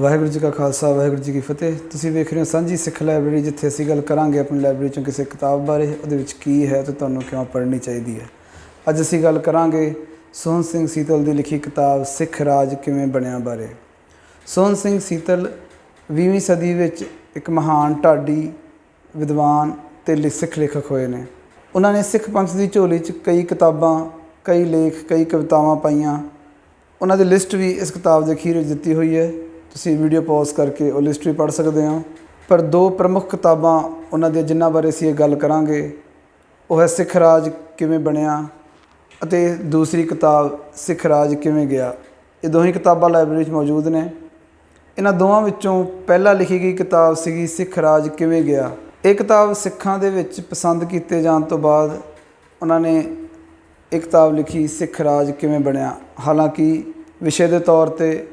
ਵਾਹਿਗੁਰੂ ਜੀ ਕਾ ਖਾਲਸਾ, ਵਾਹਿਗੁਰੂ ਜੀ ਕੀ ਫਤਿਹ। ਤੁਸੀਂ ਵੇਖ ਰਹੇ ਹੋ ਸਾਂਝੀ ਸਿੱਖ ਲਾਇਬ੍ਰੇਰੀ, ਜਿੱਥੇ ਅਸੀਂ ਗੱਲ ਕਰਾਂਗੇ ਆਪਣੀ ਲਾਇਬ੍ਰੇਰੀ ਚੋਂ ਕਿਸੇ ਕਿਤਾਬ ਬਾਰੇ, ਉਹਦੇ ਵਿੱਚ ਕੀ ਹੈ ਤੇ ਤੁਹਾਨੂੰ ਕਿਉਂ ਪੜ੍ਹਨੀ ਚਾਹੀਦੀ ਹੈ। ਅੱਜ ਅਸੀਂ ਗੱਲ ਕਰਾਂਗੇ ਸੋਹਨ ਸਿੰਘ ਸੀਤਲ ਦੀ ਲਿਖੀ ਕਿਤਾਬ, ਸਿੱਖ ਰਾਜ ਕਿਵੇਂ ਬਣਿਆ ਬਾਰੇ। ਸੋਹਨ ਸਿੰਘ ਸੀਤਲ 20ਵੀਂ ਸਦੀ ਵਿੱਚ ਇੱਕ ਮਹਾਨ ਢਾਡੀ ਵਿਦਵਾਨ ਤੇ ਲਿ- ਸਿੱਖ ਲੇਖਕ ਹੋਏ ਨੇ। ਉਹਨਾਂ ਨੇ ਸਿੱਖ ਪੰਥ ਦੀ ਝੋਲੀ 'ਚ ਕਈ ਕਿਤਾਬਾਂ, ਕਈ ਲੇਖ, ਕਈ ਕਵਿਤਾਵਾਂ ਪਾਈਆਂ। ਉਹਨਾਂ ਦੀ ਲਿਸਟ ਵੀ ਇਸ ਕਿਤਾਬ ਦੇ ਅਖੀਰ ਵਿੱਚ ਦਿੱਤੀ ਹੋਈ ਹੈ। ਤੁਸੀਂ ਵੀਡੀਓ ਪੌਜ਼ ਕਰਕੇ ਉਹ ਲਿਸਟ ਵੀ ਪੜ੍ਹ ਸਕਦੇ ਹੋ। ਪਰ ਦੋ ਪ੍ਰਮੁੱਖ ਕਿਤਾਬਾਂ ਉਹਨਾਂ ਦੀਆਂ ਜਿਨ੍ਹਾਂ ਬਾਰੇ ਅਸੀਂ ਇਹ ਗੱਲ ਕਰਾਂਗੇ, ਉਹ ਹੈ ਸਿੱਖ ਰਾਜ ਕਿਵੇਂ ਬਣਿਆ ਅਤੇ ਦੂਸਰੀ ਕਿਤਾਬ ਸਿੱਖ ਰਾਜ ਕਿਵੇਂ ਗਿਆ। ਇਹ ਦੋਹੀ ਕਿਤਾਬਾਂ ਲਾਇਬ੍ਰੇਰੀ 'ਚ ਮੌਜੂਦ ਨੇ। ਇਹਨਾਂ ਦੋਵਾਂ ਵਿੱਚੋਂ ਪਹਿਲਾਂ ਲਿਖੀ ਗਈ ਕਿਤਾਬ ਸੀਗੀ ਸਿੱਖ ਰਾਜ ਕਿਵੇਂ ਗਿਆ। ਇਹ ਕਿਤਾਬ ਸਿੱਖਾਂ ਦੇ ਵਿੱਚ ਪਸੰਦ ਕੀਤੇ ਜਾਣ ਤੋਂ ਬਾਅਦ ਉਹਨਾਂ ਨੇ ਇਹ ਕਿਤਾਬ ਲਿਖੀ ਸਿੱਖ ਰਾਜ ਕਿਵੇਂ ਬਣਿਆ। ਹਾਲਾਂਕਿ ਵਿਸ਼ੇ ਦੇ ਤੌਰ ਤੇ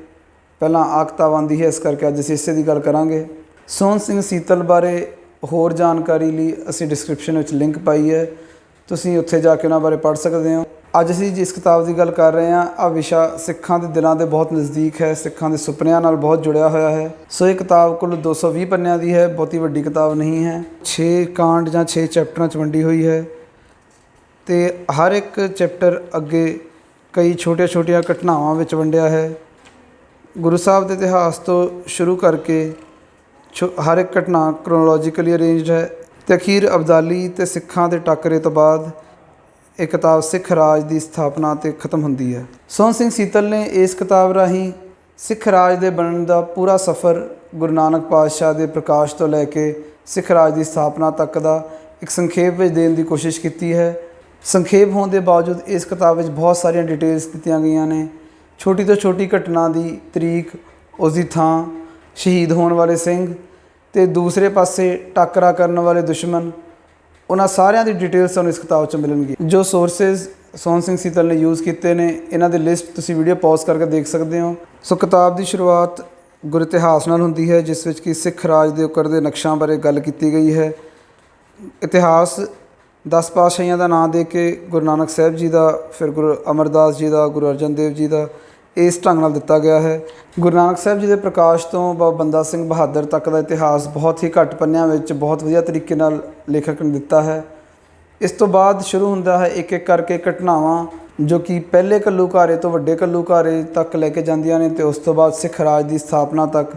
ਪਹਿਲਾਂ ਆ ਕਿਤਾਬ ਹੈ, ਇਸ ਕਰਕੇ ਅੱਜ ਅਸੀਂ ਇਸੇ ਦੀ ਗੱਲ ਕਰਾਂਗੇ। ਸੋਹਣ ਸਿੰਘ ਸੀਤਲ ਬਾਰੇ ਹੋਰ ਜਾਣਕਾਰੀ ਲਈ ਅਸੀਂ ਡਿਸਕ੍ਰਿਪਸ਼ਨ ਵਿੱਚ ਲਿੰਕ ਪਾਈ ਹੈ। ਤੁਸੀਂ ਉੱਥੇ ਜਾ ਕੇ ਉਹਨਾਂ ਬਾਰੇ ਪੜ੍ਹ ਸਕਦੇ ਹੋ। ਅੱਜ ਅਸੀਂ ਜਿਸ ਕਿਤਾਬ ਦੀ ਗੱਲ ਕਰ ਰਹੇ ਹਾਂ ਆ ਵਿਸ਼ਾ ਸਿੱਖਾਂ ਦੇ ਦਿਲਾਂ ਦੇ ਬਹੁਤ ਨਜ਼ਦੀਕ ਹੈ, ਸਿੱਖਾਂ ਦੇ ਸੁਪਨਿਆਂ ਨਾਲ ਬਹੁਤ ਜੁੜਿਆ ਹੋਇਆ ਹੈ। ਸੋ ਇਹ ਕਿਤਾਬ ਕੁੱਲ 220 ਪੰਨਿਆਂ ਦੀ ਹੈ, ਬਹੁਤੀ ਵੱਡੀ ਕਿਤਾਬ ਨਹੀਂ ਹੈ। 6 ਕਾਂਡ ਜਾਂ 6 ਚੈਪਟਰਾਂ 'ਚ ਵੰਡੀ ਹੋਈ ਹੈ। ਤੇ ਹਰ ਇੱਕ ਚੈਪਟਰ ਅੱਗੇ ਕਈ ਛੋਟੀਆਂ-ਛੋਟੀਆਂ ਘਟਨਾਵਾਂ ਵਿੱਚ ਵੰਡਿਆ ਹੈ। ਗੁਰੂ ਸਾਹਿਬ ਦੇ ਇਤਿਹਾਸ ਤੋਂ ਸ਼ੁਰੂ ਕਰਕੇ ਛੋ- ਹਰ ਇੱਕ ਘਟਨਾ ਕ੍ਰੋਨੋਲੋਜੀਕਲੀ ਅਰੇਂਜਡ ਹੈ ਤੇ ਅਖੀਰ ਅਬਦਾਲੀ ਤੇ ਸਿੱਖਾਂ ਦੇ ਟੱਕਰੇ ਤੋਂ ਬਾਅਦ ਇਹ ਕਿਤਾਬ ਸਿੱਖ ਰਾਜ ਦੀ ਸਥਾਪਨਾ ਤੇ ਖਤਮ ਹੁੰਦੀ ਹੈ। ਸੋਹਣ ਸਿੰਘ ਸੀਤਲ ਨੇ ਇਸ ਕਿਤਾਬ ਰਾਹੀਂ ਸਿੱਖ ਰਾਜ ਦੇ ਬਣਨ ਦਾ ਪੂਰਾ ਸਫ਼ਰ ਗੁਰੂ ਨਾਨਕ ਪਾਤਸ਼ਾਹ ਦੇ ਪ੍ਰਕਾਸ਼ ਤੋਂ ਲੈ ਕੇ ਸਿੱਖ ਰਾਜ ਦੀ ਸਥਾਪਨਾ ਤੱਕ ਦਾ ਇੱਕ ਸੰਖੇਪ ਵਿੱਚ ਦੇਣ ਦੀ ਕੋਸ਼ਿਸ਼ ਕੀਤੀ ਹੈ। ਸੰਖੇਪ ਹੋਣ ਦੇ ਬਾਵਜੂਦ ਇਸ ਕਿਤਾਬ ਵਿੱਚ ਬਹੁਤ ਸਾਰੀਆਂ ਡਿਟੇਲਸ ਦਿੱਤੀਆਂ ਗਈਆਂ ਨੇ। ਛੋਟੀ ਤੋਂ ਛੋਟੀ ਘਟਨਾ ਦੀ ਤਰੀਕ ਉਸ ਦੀ ਥਾਂ, ਸ਼ਹੀਦ ਹੋਣ ਵਾਲੇ ਸਿੰਘ ਤੇ ਦੂਸਰੇ ਪਾਸੇ ਟਾਕਰਾ ਕਰਨ ਵਾਲੇ ਦੁਸ਼ਮਣ, ਉਹਨਾਂ ਸਾਰਿਆਂ ਦੀ ਡਿਟੇਲਸ ਤੁਹਾਨੂੰ ਇਸ ਕਿਤਾਬ 'ਚ ਮਿਲਣਗੀ ਜੋ ਸੋਰਸਸ ਸੋਹਣ ਸਿੰਘ ਸੀਤਲ ਨੇ ਯੂਜ਼ ਕੀਤੇ ਨੇ, ਇਹਨਾਂ ਦੀ ਲਿਸਟ ਤੁਸੀਂ ਵੀਡੀਓ ਪੌਜ਼ ਕਰਕੇ ਦੇਖ ਸਕਦੇ ਹੋ। ਸੋ ਕਿਤਾਬ ਦੀ ਸ਼ੁਰੂਆਤ ਗੁਰ ਇਤਿਹਾਸ ਨਾਲ ਹੁੰਦੀ ਹੈ, ਜਿਸ ਵਿੱਚ ਕਿ ਸਿੱਖ ਰਾਜ ਦੇ ਉਕਰ ਦੇ ਨਕਸ਼ਾਂ ਬਾਰੇ ਗੱਲ ਕੀਤੀ ਗਈ ਹੈ। ਇਤਿਹਾਸ 10 ਪਾਤਸ਼ਾਹੀਆਂ ਦਾ ਨਾਮ ਦੇ ਕੇ ਗੁਰੂ ਨਾਨਕ ਸਾਹਿਬ ਜੀ ਦਾ, ਫਿਰ ਗੁਰੂ ਅਮਰਦਾਸ ਜੀ ਦਾ, ਗੁਰੂ ਅਰਜਨ ਦੇਵ ਜੀ ਦਾ ਇਸ ਢੰਗ ਨਾਲ ਦਿੱਤਾ ਗਿਆ ਹੈ। ਗੁਰੂ ਨਾਨਕ ਸਾਹਿਬ ਜੀ ਦੇ ਪ੍ਰਕਾਸ਼ ਤੋਂ ਬਾਬਾ ਬੰਦਾ ਸਿੰਘ ਬਹਾਦਰ ਤੱਕ ਦਾ ਇਤਿਹਾਸ ਬਹੁਤ ਹੀ ਘੱਟ ਪੰਨਿਆਂ ਵਿੱਚ ਬਹੁਤ ਵਧੀਆ ਤਰੀਕੇ ਨਾਲ ਲੇਖਕ ਨੇ ਦਿੱਤਾ ਹੈ। ਇਸ ਤੋਂ ਬਾਅਦ ਸ਼ੁਰੂ ਹੁੰਦਾ ਹੈ ਇੱਕ ਇੱਕ ਕਰਕੇ ਘਟਨਾਵਾਂ ਜੋ ਕਿ ਪਹਿਲੇ ਘੱਲੂਘਾਰੇ ਤੋਂ ਵੱਡੇ ਘੱਲੂਘਾਰੇ ਤੱਕ ਲੈ ਕੇ ਜਾਂਦੀਆਂ ਨੇ ਤੇ ਉਸ ਤੋਂ ਬਾਅਦ ਸਿੱਖ ਰਾਜ ਦੀ ਸਥਾਪਨਾ ਤੱਕ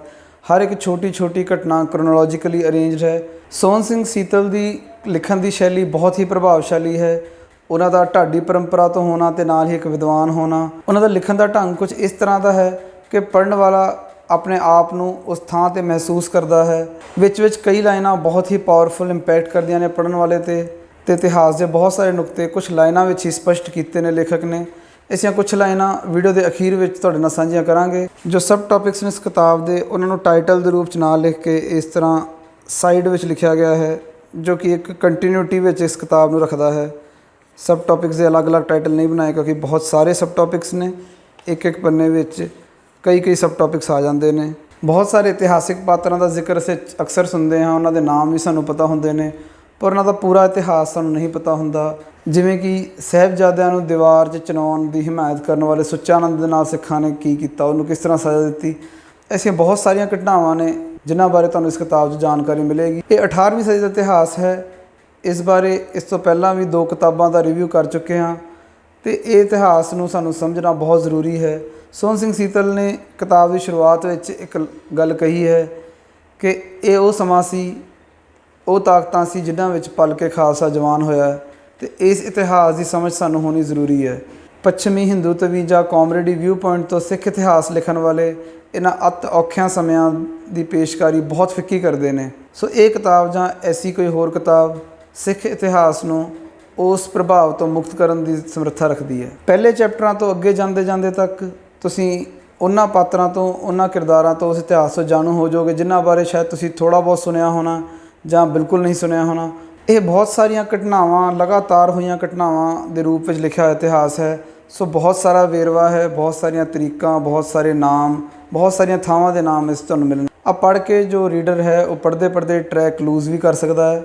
ਹਰ ਇੱਕ ਛੋਟੀ ਛੋਟੀ ਘਟਨਾ ਕ੍ਰੋਨੋਲੋਜੀਕਲੀ ਅਰੇਂਜਡ ਹੈ। ਸੋਹਣ ਸਿੰਘ ਸੀਤਲ ਦੀ ਲਿਖਣ ਦੀ ਸ਼ੈਲੀ ਬਹੁਤ ਹੀ ਪ੍ਰਭਾਵਸ਼ਾਲੀ ਹੈ। ਉਹਨਾਂ ਦਾ ਢਾਡੀ ਪਰੰਪਰਾ ਤੋਂ ਹੋਣਾ ਤੇ ਨਾਲ ਹੀ ਇੱਕ ਵਿਦਵਾਨ ਹੋਣਾ। ਉਹਨਾਂ ਦਾ ਲਿਖਣ ਦਾ ਢੰਗ ਕੁਝ ਇਸ ਤਰ੍ਹਾਂ ਦਾ ਹੈ ਕਿ ਪੜਨ ਵਾਲਾ ਆਪਣੇ ਆਪ ਨੂੰ ਉਸ ਥਾਂ ਤੇ ਮਹਿਸੂਸ ਕਰਦਾ ਹੈ। ਵਿੱਚ ਵਿੱਚ ਕਈ ਲਾਈਨਾਂ ਬਹੁਤ ਹੀ ਪਾਵਰਫੁਲ ਇੰਪੈਕਟ ਕਰਦੀਆਂ ਨੇ ਪੜਨ ਵਾਲੇ ਤੇ ਤੇ ਇਤਿਹਾਸ ਦੇ ਬਹੁਤ ਸਾਰੇ ਨੁਕਤੇ ਕੁਝ ਲਾਈਨਾਂ ਵਿੱਚ ਹੀ ਸਪਸ਼ਟ ਕੀਤੇ ਨੇ ਲੇਖਕ ਨੇ। ਇਸੀਆਂ ਕੁਝ ਲਾਈਨਾਂ ਵੀਡੀਓ ਦੇ ਅਖੀਰ ਵਿੱਚ ਤੁਹਾਡੇ ਨਾਲ ਸਾਂਝੀਆਂ ਕਰਾਂਗੇ, ਜੋ ਸਬ ਟਾਪਿਕਸ ਨੇ ਇਸ ਕਿਤਾਬ ਦੇ, ਉਹਨਾਂ ਨੂੰ ਟਾਈਟਲ ਦੇ ਰੂਪ ਚ ਨਾਲ ਲਿਖ ਕੇ ਇਸ ਤਰ੍ਹਾਂ ਸਾਈਡ ਵਿੱਚ ਲਿਖਿਆ ਗਿਆ ਹੈ, ਜੋ ਕਿ ਇੱਕ ਕੰਟੀਨਿਊਟੀ ਵਿੱਚ ਇਸ ਕਿਤਾਬ ਨੂੰ ਰੱਖਦਾ ਹੈ। ਸਬ ਟਾਪਿਕਸ ਦੇ ਅਲੱਗ-ਅਲੱਗ ਟਾਈਟਲ ਨਹੀਂ ਬਣਾਏ ਕਿਉਂਕਿ ਬਹੁਤ ਸਾਰੇ ਸਬ ਟਾਪਿਕਸ ਨੇ। ਇੱਕ ਇੱਕ ਪੰਨੇ ਵਿੱਚ ਕਈ ਕਈ ਸਬ ਟਾਪਿਕਸ ਆ ਜਾਂਦੇ ਨੇ। ਬਹੁਤ ਸਾਰੇ ਇਤਿਹਾਸਿਕ ਪਾਤਰਾਂ ਦਾ ਜ਼ਿਕਰ ਅਸੀਂ ਅਕਸਰ ਸੁਣਦੇ ਹਾਂ, ਉਹਨਾਂ ਦੇ ਨਾਮ ਵੀ ਸਾਨੂੰ ਪਤਾ ਹੁੰਦੇ ਨੇ, ਪਰ ਉਹਨਾਂ ਦਾ ਪੂਰਾ ਇਤਿਹਾਸ ਸਾਨੂੰ ਨਹੀਂ ਪਤਾ ਹੁੰਦਾ। ਜਿਵੇਂ ਕਿ ਸਹਿਬਜ਼ਾਦਿਆਂ ਨੂੰ ਦੀਵਾਰ 'ਚ ਚਨਾਉਣ ਦੀ ਹਿਮਾਇਤ ਕਰਨ ਵਾਲੇ ਸੁੱਚਾਨੰਦ ਦੇ ਨਾਲ ਸਿੱਖਾਂ ਨੇ ਕੀ ਕੀਤਾ, ਉਹਨੂੰ ਕਿਸ ਤਰ੍ਹਾਂ ਸਜ਼ਾ ਦਿੱਤੀ? ਐਸੀਆਂ ਬਹੁਤ ਸਾਰੀਆਂ ਘਟਨਾਵਾਂ ਨੇ, ਜਿਨ੍ਹਾਂ ਬਾਰੇ ਤੁਹਾਨੂੰ ਇਸ ਕਿਤਾਬ 'ਚ ਜਾਣਕਾਰੀ ਮਿਲੇਗੀ। ਇਹ 18ਵੀਂ ਸਦੀ ਦਾ ਇਤਿਹਾਸ ਹੈ। ਇਸ ਬਾਰੇ ਇਸ ਤੋਂ ਪਹਿਲਾਂ ਵੀ ਦੋ ਕਿਤਾਬਾਂ ਦਾ ਰਿਵਿਊ ਕਰ ਚੁੱਕੇ ਹਾਂ ਤੇ ਇਹ ਇਤਿਹਾਸ ਨੂੰ ਸਾਨੂੰ ਸਮਝਣਾ ਬਹੁਤ ਜ਼ਰੂਰੀ ਹੈ। ਸੋਹਣ ਸਿੰਘ ਸੀਤਲ ਨੇ ਕਿਤਾਬ ਦੀ ਸ਼ੁਰੂਆਤ ਵਿੱਚ ਇੱਕ ਗੱਲ ਕਹੀ ਹੈ ਕਿ ਇਹ ਉਹ ਸਮਾਂ ਸੀ, ਉਹ ਤਾਕਤਾਂ ਸੀ ਜਿਨ੍ਹਾਂ ਵਿੱਚ ਪਲ ਕੇ ਖਾਲਸਾ ਜਵਾਨ ਹੋਇਆ ਹੈ ਤੇ ਇਸ ਇਤਿਹਾਸ ਦੀ ਸਮਝ ਸਾਨੂੰ ਹੋਣੀ ਜ਼ਰੂਰੀ ਹੈ। ਪੱਛਮੀ ਹਿੰਦੂਤਵੀ ਜਾਂ ਕਾਮਰੇਡੀ ਵਿਊ ਪੁਆਇੰਟ ਤੋਂ ਸਿੱਖ ਇਤਿਹਾਸ ਲਿਖਣ ਵਾਲੇ ਇਹਨਾਂ ਅਤ ਔਖਿਆਂ ਸਮਿਆਂ ਦੀ ਪੇਸ਼ਕਾਰੀ ਬਹੁਤ ਫਿੱਕੀ ਕਰਦੇ ਨੇ। ਸੋ ਇਹ ਕਿਤਾਬ ਜਾਂ ਐਸੀ ਕੋਈ ਹੋਰ ਕਿਤਾਬ ਸਿੱਖ ਇਤਿਹਾਸ ਨੂੰ ਉਸ ਪ੍ਰਭਾਵ ਤੋਂ ਮੁਕਤ ਕਰਨ ਦੀ ਸਮਰੱਥਾ ਰੱਖਦੀ ਹੈ। ਪਹਿਲੇ ਚੈਪਟਰਾਂ ਤੋਂ ਅੱਗੇ ਜਾਂਦੇ ਜਾਂਦੇ ਤੱਕ ਤੁਸੀਂ ਉਹਨਾਂ ਪਾਤਰਾਂ ਤੋਂ, ਉਹਨਾਂ ਕਿਰਦਾਰਾਂ ਤੋਂ ਉਸ ਇਤਿਹਾਸ ਤੋਂ ਜਾਣੂ ਹੋ ਜਾਓਗੇ, ਜਿਨ੍ਹਾਂ ਬਾਰੇ ਸ਼ਾਇਦ ਤੁਸੀਂ ਥੋੜਾ ਬਹੁਤ ਸੁਣਿਆ ਹੋਣਾ ਜਾਂ ਬਿਲਕੁਲ ਨਹੀਂ ਸੁਣਿਆ ਹੋਣਾ। ਇਹ ਬਹੁਤ ਸਾਰੀਆਂ ਘਟਨਾਵਾਂ, ਲਗਾਤਾਰ ਹੋਈਆਂ ਘਟਨਾਵਾਂ ਦੇ ਰੂਪ ਵਿੱਚ ਲਿਖਿਆ ਇਤਿਹਾਸ ਹੈ। ਸੋ ਬਹੁਤ ਸਾਰਾ ਵੇਰਵਾ ਹੈ, ਬਹੁਤ ਸਾਰੀਆਂ ਤਰੀਕਾਂ, ਬਹੁਤ ਸਾਰੇ ਨਾਮ, ਬਹੁਤ ਸਾਰੀਆਂ ਥਾਵਾਂ ਦੇ ਨਾਮ ਇਸ ਤੁਹਾਨੂੰ ਮਿਲਣ। ਆ ਪੜ੍ਹ ਕੇ ਜੋ ਰੀਡਰ ਹੈ, ਉਹ ਪੜ੍ਹਦੇ ਪੜ੍ਹਦੇ ਟਰੈਕ ਲੂਜ਼ ਵੀ ਕਰ ਸਕਦਾ ਹੈ।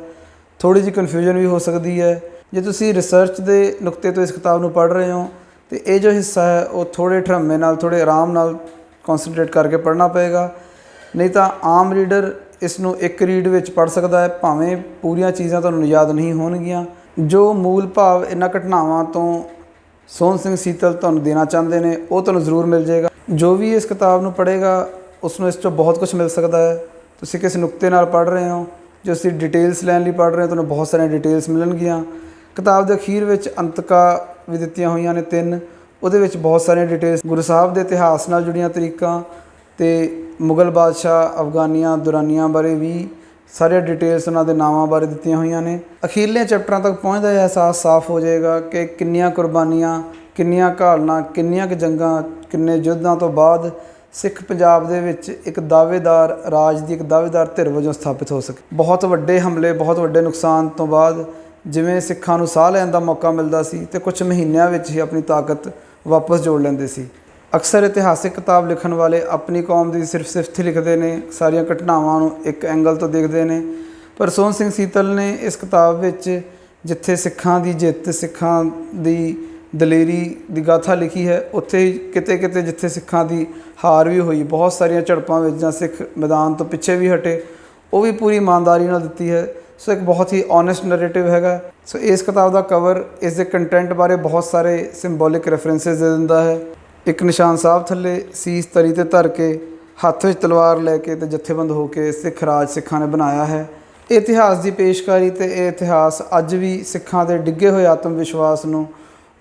ਥੋੜੀ ਜਿਹੀ ਕਨਫਿਊਜ਼ਨ ਵੀ ਹੋ ਸਕਦੀ ਹੈ। ਜੇ ਤੁਸੀਂ ਰਿਸਰਚ ਦੇ ਨੁਕਤੇ ਤੋਂ ਇਸ ਕਿਤਾਬ ਨੂੰ ਪੜ੍ਹ ਰਹੇ ਹੋ, ਤੇ ਇਹ ਜੋ ਹਿੱਸਾ ਹੈ, ਉਹ ਥੋੜੇ ਠਰਮੇ ਨਾਲ ਥੋੜੇ ਆਰਾਮ ਨਾਲ ਕਨਸੈਂਟਰੇਟ ਕਰਕੇ ਪੜ੍ਹਨਾ ਪਏਗਾ। ਨਹੀਂ ਤਾਂ ਆਮ ਰੀਡਰ ਇਸ ਨੂੰ ਇੱਕ ਰੀਡ ਵਿੱਚ ਪੜ੍ਹ ਸਕਦਾ ਹੈ, ਭਾਵੇਂ ਪੂਰੀਆਂ ਚੀਜ਼ਾਂ ਤੁਹਾਨੂੰ ਯਾਦ ਨਹੀਂ ਹੋਣਗੀਆਂ। ਜੋ ਮੂਲ ਭਾਵ ਇਹਨਾਂ ਘਟਨਾਵਾਂ ਤੋਂ ਸੋਹਣ ਸਿੰਘ ਸੀਤਲ ਤੁਹਾਨੂੰ ਦੇਣਾ ਚਾਹੁੰਦੇ ਨੇ, ਉਹ ਤੁਹਾਨੂੰ ਜ਼ਰੂਰ ਮਿਲ ਜਾਏਗਾ। ਜੋ ਵੀ ਇਸ ਕਿਤਾਬ ਨੂੰ ਪੜ੍ਹੇਗਾ ਉਸ ਨੂੰ ਇਸ ਤੋਂ ਬਹੁਤ ਕੁਝ ਮਿਲ ਸਕਦਾ ਹੈ। ਤੁਸੀਂ ਕਿਸ ਨੁਕਤੇ ਨਾਲ ਪੜ੍ਹ ਰਹੇ ਹੋ ਜੋ ਅਸੀਂ ਡਿਟੇਲਸ ਲੈਣ ਲਈ ਪੜ੍ਹ ਰਹੇ ਹੋ, ਤੁਹਾਨੂੰ ਬਹੁਤ ਸਾਰੀਆਂ ਡਿਟੇਲਸ ਮਿਲਣਗੀਆਂ। ਕਿਤਾਬ ਦੇ ਅਖੀਰ ਵਿੱਚ ਅੰਤਕਾ ਵੀ ਦਿੱਤੀਆਂ ਹੋਈਆਂ ਨੇ ਤਿੰਨ। ਉਹਦੇ ਵਿੱਚ ਬਹੁਤ ਸਾਰੀਆਂ ਡਿਟੇਲਸ ਗੁਰੂ ਸਾਹਿਬ ਦੇ ਇਤਿਹਾਸ ਨਾਲ ਜੁੜੀਆਂ ਤਰੀਕਾਂ ਤੇ ਮੁਗਲ ਬਾਦਸ਼ਾਹ ਅਫਗਾਨੀਆਂ, ਦੁਰਾਨੀਆਂ ਬਾਰੇ ਵੀ ਸਾਰੀਆਂ ਡਿਟੇਲਸ ਉਹਨਾਂ ਦੇ ਨਾਵਾਂ ਬਾਰੇ ਦਿੱਤੀਆਂ ਹੋਈਆਂ ਨੇ। ਅਖੀਰਲੇ ਚੈਪਟਰਾਂ ਤੱਕ ਪਹੁੰਚਦਾ ਇਹ ਅਹਿਸਾਸ ਸਾਫ਼ ਹੋ ਜਾਏਗਾ ਕਿ ਕਿੰਨੀਆਂ ਕੁਰਬਾਨੀਆਂ, ਕਿੰਨੀਆਂ ਘਾਲਣਾ, ਕਿੰਨੀਆਂ ਕੁ ਜੰਗਾਂ, ਕਿੰਨੇ ਯੁੱਧਾਂ ਤੋਂ ਬਾਅਦ ਸਿੱਖ ਪੰਜਾਬ ਦੇ ਵਿੱਚ ਇੱਕ ਦਾਅਵੇਦਾਰ ਰਾਜ ਦੀ ਇੱਕ ਦਾਅਵੇਦਾਰ ਧਿਰ ਵਜੋਂ ਸਥਾਪਿਤ ਹੋ ਸਕੇ। ਬਹੁਤ ਵੱਡੇ ਹਮਲੇ, ਬਹੁਤ ਵੱਡੇ ਨੁਕਸਾਨ ਤੋਂ ਬਾਅਦ ਜਿਵੇਂ ਸਿੱਖਾਂ ਨੂੰ ਸਾਹ ਲੈਣ ਦਾ ਮੌਕਾ ਮਿਲਦਾ ਸੀ ਤੇ ਕੁਝ ਮਹੀਨਿਆਂ ਵਿੱਚ ਹੀ ਆਪਣੀ ਤਾਕਤ ਵਾਪਸ ਜੋੜ ਲੈਂਦੇ ਸੀ। ਅਕਸਰ ਇਤਿਹਾਸਿਕ ਕਿਤਾਬ ਲਿਖਣ ਵਾਲੇ ਆਪਣੀ ਕੌਮ ਦੀ ਸਿਰਫ ਸਿਫਤ ਹੀ ਲਿਖਦੇ ਨੇ, ਸਾਰੀਆਂ ਘਟਨਾਵਾਂ ਨੂੰ ਇੱਕ ਐਂਗਲ ਤੋਂ ਦੇਖਦੇ ਨੇ। ਪਰ ਸੋਹਣ ਸਿੰਘ ਸੀਤਲ ਨੇ ਇਸ ਕਿਤਾਬ ਵਿੱਚ ਜਿੱਥੇ ਸਿੱਖਾਂ ਦੀ ਜਿੱਤ, ਸਿੱਖਾਂ ਦੀ ਦਲੇਰੀ ਦੀ ਗਾਥਾ ਲਿਖੀ ਹੈ। ਉੱਥੇ ਹੀ ਕਿਤੇ ਕਿਤੇ ਜਿੱਥੇ ਸਿੱਖਾਂ ਦੀ ਹਾਰ ਵੀ ਹੋਈ, ਬਹੁਤ ਸਾਰੀਆਂ ਝੜਪਾਂ ਵਿੱਚ ਜਾਂ ਸਿੱਖ ਮੈਦਾਨ ਤੋਂ ਪਿੱਛੇ ਵੀ ਹਟੇ, ਉਹ ਵੀ ਪੂਰੀ ਇਮਾਨਦਾਰੀ ਨਾਲ ਦਿੱਤੀ ਹੈ। ਸੋ ਇੱਕ ਬਹੁਤ ਹੀ ਓਨੈਸਟ ਨੈਰੇਟਿਵ ਹੈਗਾ। ਸੋ ਇਸ ਕਿਤਾਬ ਦਾ ਕਵਰ ਇਸ ਦੇ ਕੰਟੈਂਟ ਬਾਰੇ ਬਹੁਤ ਸਾਰੇ ਸਿੰਬੋਲਿਕ ਰੈਫਰੈਂਸਸ ਦੇ ਦਿੰਦਾ ਹੈ। ਇੱਕ ਨਿਸ਼ਾਨ ਸਾਹਿਬ ਥੱਲੇ ਸੀਸ ਤਰੀ ਤੇ ਧਰ ਕੇ, ਹੱਥ ਵਿੱਚ ਤਲਵਾਰ ਲੈ ਕੇ ਤੇ ਜਥੇਬੰਦ ਹੋ ਕੇ ਸਿੱਖ ਰਾਜ ਸਿੱਖਾਂ ਨੇ ਬਣਾਇਆ ਹੈ। ਇਹ ਇਤਿਹਾਸ ਦੀ ਪੇਸ਼ਕਾਰੀ ਤੇ ਇਹ ਇਤਿਹਾਸ ਅੱਜ ਵੀ ਸਿੱਖਾਂ ਦੇ ਡਿੱਗੇ ਹੋਏ ਆਤਮ ਵਿਸ਼ਵਾਸ ਨੂੰ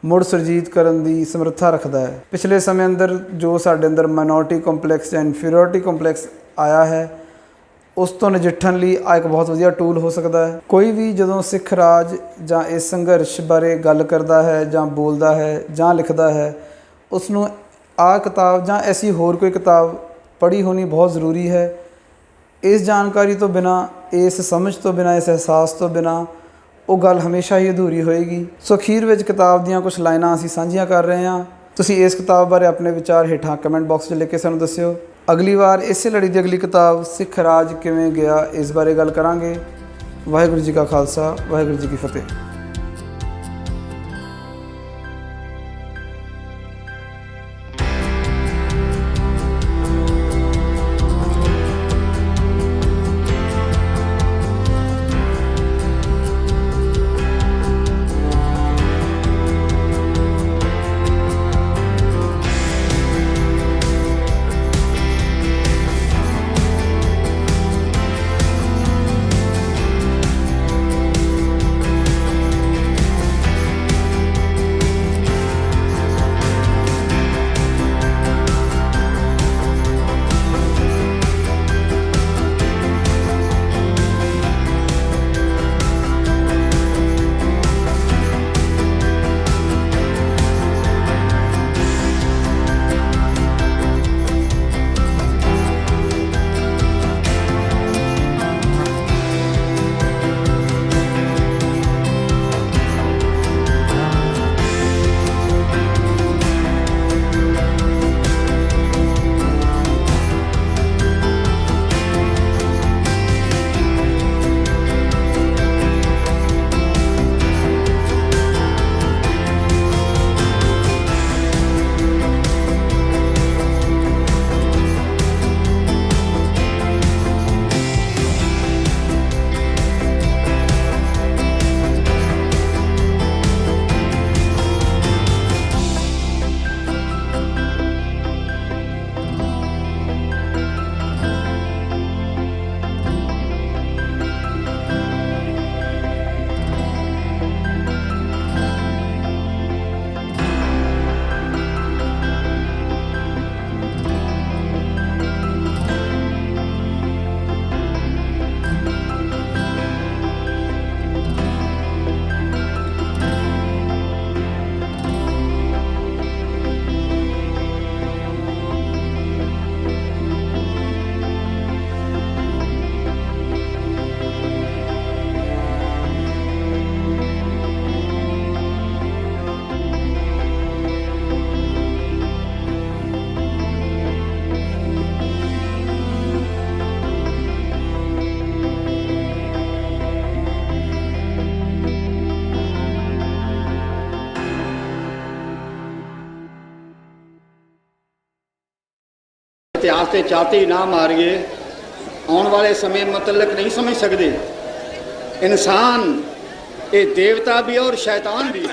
ਮੁੜ ਸੁਰਜੀਤ ਕਰਨ ਦੀ ਸਮਰੱਥਾ ਰੱਖਦਾ ਹੈ। ਪਿਛਲੇ ਸਮੇਂ ਅੰਦਰ ਜੋ ਸਾਡੇ ਅੰਦਰ ਮਾਈਨੋਰਟੀ ਕੰਪਲੈਕਸ ਜਾਂ ਇਨਫੀਰੀਅਰਿਟੀ ਕੰਪਲੈਕਸ ਆਇਆ ਹੈ, ਉਸ ਤੋਂ ਨਜਿੱਠਣ ਲਈ ਆ ਇੱਕ ਬਹੁਤ ਵਧੀਆ ਟੂਲ ਹੋ ਸਕਦਾ ਹੈ। ਕੋਈ ਵੀ ਜਦੋਂ ਸਿੱਖ ਰਾਜ ਜਾਂ ਇਸ ਸੰਘਰਸ਼ ਬਾਰੇ ਗੱਲ ਕਰਦਾ ਹੈ ਜਾਂ ਬੋਲਦਾ ਹੈ ਜਾਂ ਲਿਖਦਾ ਹੈ ਉਸ ਨੂੰ ਆ ਕਿਤਾਬ ਜਾਂ ਐਸੀ ਹੋਰ ਕੋਈ ਕਿਤਾਬ ਪੜ੍ਹੀ ਹੋਣੀ ਬਹੁਤ ਜ਼ਰੂਰੀ ਹੈ। ਇਸ ਜਾਣਕਾਰੀ ਤੋਂ ਬਿਨਾ, ਇਸ ਸਮਝ ਤੋਂ ਬਿਨਾ, ਇਸ ਅਹਿਸਾਸ ਤੋਂ ਬਿਨਾ ਉਹ ਗੱਲ ਹਮੇਸ਼ਾ ਹੀ ਅਧੂਰੀ ਹੋਏਗੀ। ਸੋ ਅਖੀਰ ਵਿੱਚ ਕਿਤਾਬ ਦੀਆਂ ਕੁਝ ਲਾਈਨਾਂ ਅਸੀਂ ਸਾਂਝੀਆਂ ਕਰ ਰਹੇ ਹਾਂ। ਤੁਸੀਂ ਇਸ ਕਿਤਾਬ ਬਾਰੇ ਆਪਣੇ ਵਿਚਾਰ ਹੇਠਾਂ ਕਮੈਂਟ ਬਾਕਸ 'ਚ ਲਿਖ ਕੇ ਸਾਨੂੰ ਦੱਸਿਓ। ਅਗਲੀ ਵਾਰ ਇਸੇ ਲੜੀ ਦੀ ਅਗਲੀ ਕਿਤਾਬ, ਸਿੱਖ ਰਾਜ ਕਿਵੇਂ ਗਿਆ, ਇਸ ਬਾਰੇ ਗੱਲ ਕਰਾਂਗੇ। ਵਾਹਿਗੁਰੂ ਜੀ ਕਾ ਖਾਲਸਾ, ਵਾਹਿਗੁਰੂ ਜੀ ਕੀ ਫਤਿਹ। ਇਤਿਹਾਸ ਤੇ ਚਾਤੀ ਨਾ ਮਾਰੀਏ, ਆਉਣ ਵਾਲੇ ਸਮੇਂ ਮੁਤਲਕ ਨਹੀਂ ਸਮਝ ਸਕਦੇ। ਇਨਸਾਨ, ਇਹ ਦੇਵਤਾ ਵੀ ਹੈ ਔਰ ਸ਼ੈਤਾਨ ਵੀ।